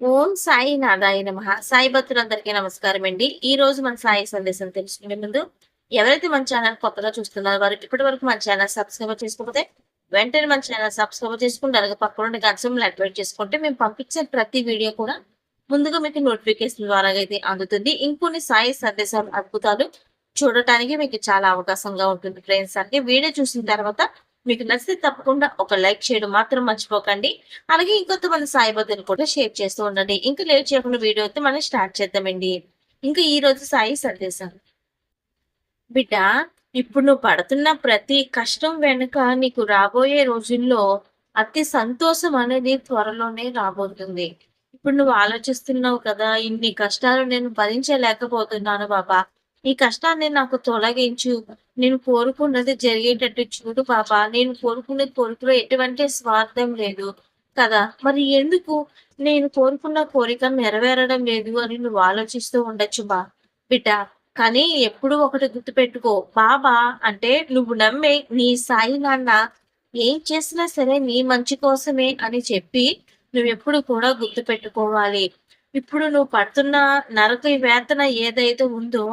ఓం సాయి నాదాయ నమ సాయి భక్తులందరికీ నమస్కారం అండి. ఈ రోజు మన సాయి సందేశం తెలుసుకునే ముందు ఎవరైతే మన ఛానల్ కొత్తగా చూస్తున్నారో వారు ఇప్పటి వరకు మన ఛానల్ సబ్స్క్రైబ్ చేసుకోకపోతే వెంటనే మన ఛానల్ సబ్స్క్రైబ్ చేసుకుంటే అలాగే పక్కన గంటలు యాక్టివేట్ చేసుకుంటే మేము పంపించిన ప్రతి వీడియో కూడా ముందుగా మీకు నోటిఫికేషన్ ద్వారా అయితే అందుతుంది. ఇంకొన్ని సాయి సందేశాలు అద్భుతాలు చూడటానికి మీకు చాలా అవకాశంగా ఉంటుంది ఫ్రెండ్స్. అంటే వీడియో చూసిన తర్వాత మీకు నచ్చితే తప్పకుండా ఒక లైక్ చేయడం మాత్రం మర్చిపోకండి. అలాగే ఇంకొంతమంది సాయి కూడా షేర్ చేస్తూ ఉండండి. ఇంకా లేట్ చేయకుండా వీడియో అయితే మనం స్టార్ట్ చేద్దామండి. ఇంకా ఈ రోజు సాయి సందేశం. బిడ్డ ఇప్పుడు నువ్వు పడుతున్న ప్రతి కష్టం వెనుక నీకు రాబోయే రోజుల్లో అతి సంతోషం అనేది త్వరలోనే రాబోతుంది. ఇప్పుడు నువ్వు ఆలోచిస్తున్నావు కదా ఇన్ని కష్టాలు నేను భరించలేకపోతున్నాను బాబా. ఈ కష్టాన్ని నాకు తొలగించు. నేను కోరుకున్నది జరిగేటట్టు చూడు బాబా. నేను కోరుకున్నది కోరికలో ఎటువంటి స్వార్థం లేదు కదా. మరి ఎందుకు నేను కోరుకున్న కోరిక నెరవేరడం లేదు అని నువ్వు ఆలోచిస్తూ ఉండొచ్చు బా. బిడ్డ కానీ ఎప్పుడు ఒకటి గుర్తుపెట్టుకో. బాబా అంటే నువ్వు నమ్మే నీ సాయి నాన్న ఏం చేసినా సరే నీ మంచి కోసమే అని చెప్పి నువ్వు ఎప్పుడు కూడా గుర్తు పెట్టుకోవాలి ఇప్పుడు నువ్వు పడుతున్న నరక వేతన ఏదైతే ఉందో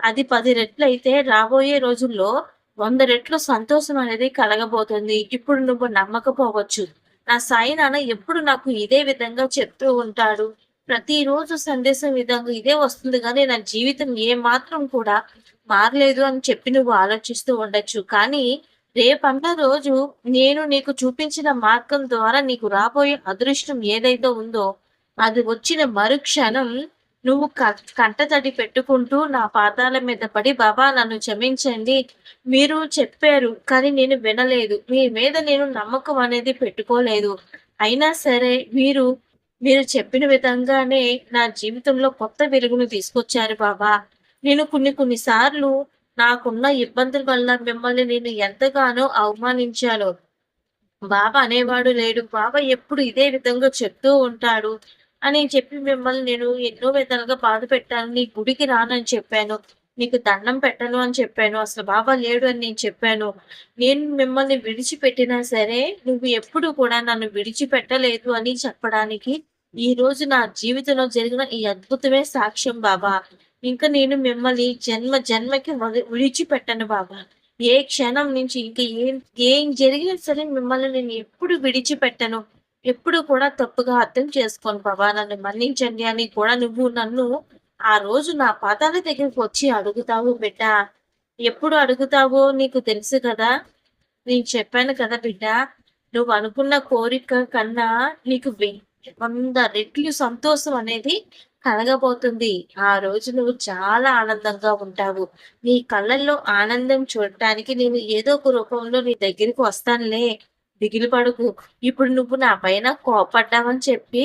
అది పది రెట్లు అయితే రాబోయే రోజుల్లో వంద రెట్లు సంతోషం అనేది కలగబోతుంది. ఇప్పుడు నువ్వు నమ్మకపోవచ్చు. నా సాయి నాన్న ఎప్పుడు నాకు ఇదే విధంగా చెప్తూ ఉంటాడు. ప్రతిరోజు సందేశం విధంగా ఇదే వస్తుంది. కానీ నా జీవితం ఏ మాత్రం కూడా మారలేదు అని చెప్పి నువ్వు ఆలోచిస్తూ ఉండొచ్చు. కానీ రేపన్న రోజు నేను నీకు చూపించిన మార్గం ద్వారా నీకు రాబోయే అదృష్టం ఏదైతే ఉందో అది వచ్చిన మరుక్షణం నువ్వు కంటతడి పెట్టుకుంటూ నా పాదాల మీద పడి బాబా నన్ను క్షమించండి. మీరు చెప్పారు కానీ నేను వినలేదు. మీ మీద నేను నమ్మకం అనేది పెట్టుకోలేదు. అయినా సరే మీరు మీరు చెప్పిన విధంగానే నా జీవితంలో కొత్త వెలుగును తీసుకొచ్చారు బాబా. నేను కొన్ని కొన్నిసార్లు నాకున్న ఇబ్బందుల వల్ల మిమ్మల్ని నేను ఎంతగానో అవమానించాను. బాబా అనేవాడు లేడు. బాబా ఎప్పుడు ఇదే విధంగా చెప్తూ ఉంటాడు. అని చెప్పి మిమ్మల్ని నేను ఎన్నో విధాలుగా బాధ పెట్టాను. నీ గుడికి రానని చెప్పాను. నీకు దండం పెట్టను అని చెప్పాను. అసలు బాబా లేడు అని నేను చెప్పాను. నేను మిమ్మల్ని విడిచిపెట్టినా సరే నువ్వు ఎప్పుడు కూడా నన్ను విడిచిపెట్టలేదు అని చెప్పడానికి ఈ రోజు నా జీవితంలో జరిగిన ఈ అద్భుతమే సాక్ష్యం బాబా ఇంకా నేను మిమ్మల్ని జన్మ జన్మకి విడిచిపెట్టను బాబా ఏ క్షణం నుంచి ఇంకా ఏం ఏం జరిగినా సరే మిమ్మల్ని నేను ఎప్పుడు విడిచిపెట్టను. ఎప్పుడు కూడా తప్పుగా అర్థం చేసుకోను బాబా నన్ను మన్నించండి అని కూడా నువ్వు నన్ను ఆ రోజు నా పాదాల దగ్గరికి వచ్చి అడుగుతావు బిడ్డ. ఎప్పుడు అడుగుతావో నీకు తెలుసు కదా. నేను చెప్పాను కదా బిడ్డ. నువ్వు అనుకున్న కోరిక కన్నా నీకు వంద రెట్లు సంతోషం అనేది కలగబోతుంది. ఆ రోజు నువ్వు చాలా ఆనందంగా ఉంటావు. నీ కళ్ళల్లో ఆనందం చూడటానికి నేను ఏదో ఒక రూపంలో నీ దగ్గరికి వస్తానులే. దిగిలి పడుకు. ఇప్పుడు నువ్వు నా పైన కోపడ్డావని చెప్పి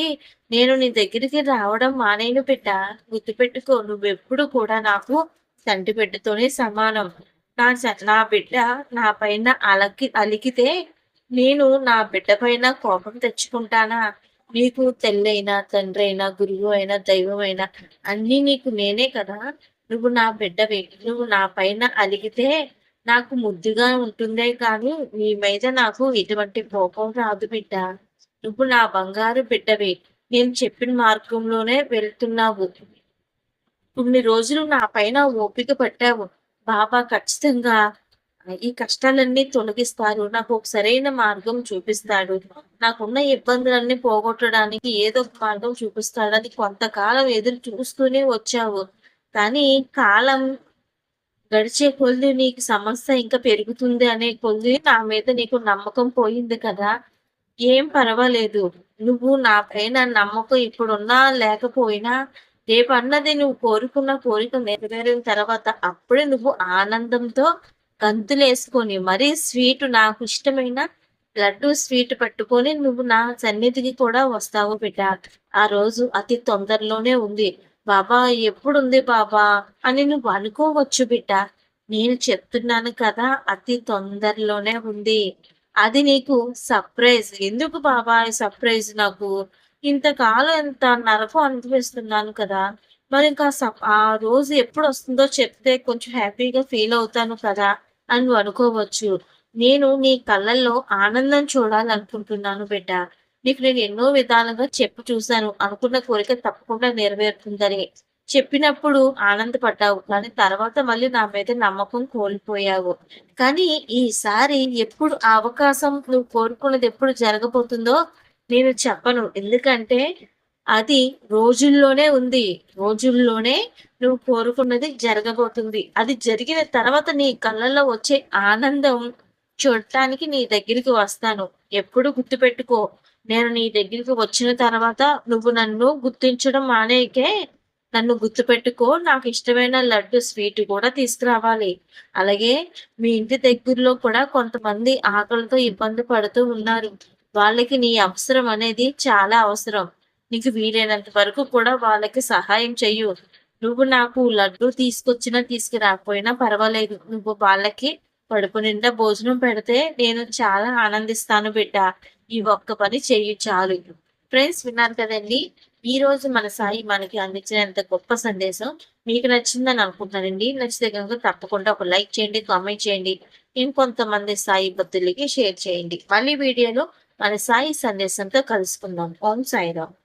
నేను నీ దగ్గరికి రావడం మానేను బిడ్డ. గుర్తుపెట్టుకో నువ్వెప్పుడు కూడా నాకు తంటి బిడ్డతోనే సమానం. నా నా బిడ్డ నా పైన అలకి అలికితే నేను నా బిడ్డ పైన కోపం తెచ్చుకుంటానా? నీకు తెల్లైనా తండ్రి అయినా గురువు అయినా దైవం అయినా అన్నీ నీకు నేనే కదా. నువ్వు నా బిడ్డవి. నువ్వు నా పైన అలిగితే నాకు ముద్దుగా ఉంటుందే కానీ నీ మీద నాకు ఎటువంటి కోపం రాదు బిడ్డ. నువ్వు నా బంగారు బిడ్డవి. నేను చెప్పిన మార్గంలోనే వెళ్తున్నావు. కొన్ని రోజులు నా పైన ఓపిక పట్టావు. బాబా ఖచ్చితంగా ఈ కష్టాలన్నీ తొలగిస్తారు. నాకు ఒక సరైన మార్గం చూపిస్తాడు. నాకున్న ఇబ్బందులన్నీ పోగొట్టడానికి ఏదో ఒక మార్గం చూపిస్తాడు అది కొంతకాలం ఎదురు చూస్తూనే వచ్చావు. కానీ కాలం గడిచే కొద్ది నీకు సమస్య ఇంకా పెరుగుతుంది అనే కొద్ది నా మీద నీకు నమ్మకం పోయింది కదా. ఏం పర్వాలేదు. నువ్వు నా పైన నమ్మకం ఇప్పుడున్నా లేకపోయినా రేపు అన్నది నువ్వు కోరుకున్న కోరిక నెరవేరిన తర్వాత అప్పుడే నువ్వు ఆనందంతో గంతులేసుకొని మరీ స్వీట్ నాకు ఇష్టమైన లడ్డు స్వీట్ పట్టుకొని నువ్వు నా సన్నిధికి కూడా వస్తావు బిడ్డ. ఆ రోజు అతి తొందరలోనే ఉంది. బాబా ఎప్పుడుంది బాబా అని నువ్వు అనుకోవచ్చు బిడ్డ. నేను చెప్తున్నాను కదా అతి తొందరలోనే ఉంది. అది నీకు సర్ప్రైజ్ ఎందుకు బాబా సర్ప్రైజ్ నాకు? ఇంతకాలం ఎంత నరకం అనిపిస్తున్నాను కదా. మరి ఇంకా ఆ రోజు ఎప్పుడు వస్తుందో చెప్తే కొంచెం హ్యాపీగా ఫీల్ అవుతాను కదా అని నువ్వు అనుకోవచ్చు. నేను నీ కళ్ళల్లో ఆనందం చూడాలనుకుంటున్నాను బిడ్డ. నీకు నేను ఎన్నో విధాలుగా చెప్పి చూశాను. అనుకున్న కోరిక తప్పకుండా నెరవేరుతుందని చెప్పినప్పుడు ఆనందపడ్డావు. కానీ తర్వాత మళ్ళీ నా మీద నమ్మకం కోల్పోయావు. కానీ ఈసారి ఎప్పుడు అవకాశం నువ్వు కోరుకున్నది ఎప్పుడు జరగబోతుందో నేను చెప్పను. ఎందుకంటే అది రోజుల్లోనే ఉంది. రోజుల్లోనే నువ్వు కోరుకున్నది జరగబోతుంది. అది జరిగిన తర్వాత నీ కళ్ళల్లో వచ్చే ఆనందం చూడటానికి నీ దగ్గరికి వస్తాను. ఎప్పుడు గుర్తుపెట్టుకో. నేను నీ దగ్గరికి వచ్చిన తర్వాత నువ్వు నన్ను గుర్తించడం మానేకే నన్ను గుర్తుపెట్టుకో. నాకు ఇష్టమైన లడ్డు స్వీట్ కూడా తీసుకురావాలి. అలాగే మీ ఇంటి దగ్గరలో కూడా కొంతమంది ఆకలితో ఇబ్బంది పడుతూ ఉన్నారు. వాళ్ళకి నీ అవసరం అనేది చాలా అవసరం. నీకు వీలైనంత వరకు కూడా వాళ్ళకి సహాయం చెయ్యు. నువ్వు నాకు లడ్డు తీసుకొచ్చినా తీసుకురాకపోయినా పర్వాలేదు. నువ్వు వాళ్ళకి కడుపు నిండా భోజనం పెడితే నేను చాలా ఆనందిస్తాను బిడ్డ. ఈ ఒక్క పని చేయు చాలు. ఫ్రెండ్స్ విన్నారు కదండి? ఈ రోజు మన సాయి మనకి అందించినంత గొప్ప సందేశం. మీకు నచ్చిందని అనుకుంటున్నానండి. నచ్చితే కనుక తప్పకుండా ఒక లైక్ చేయండి కామెంట్ చేయండి. ఇంకొంతమంది సాయి భక్తులకి షేర్ చేయండి. మళ్ళీ వీడియోలో మన సాయి సందేశంతో కలుసుకుందాం. ఓం సాయిరామ్.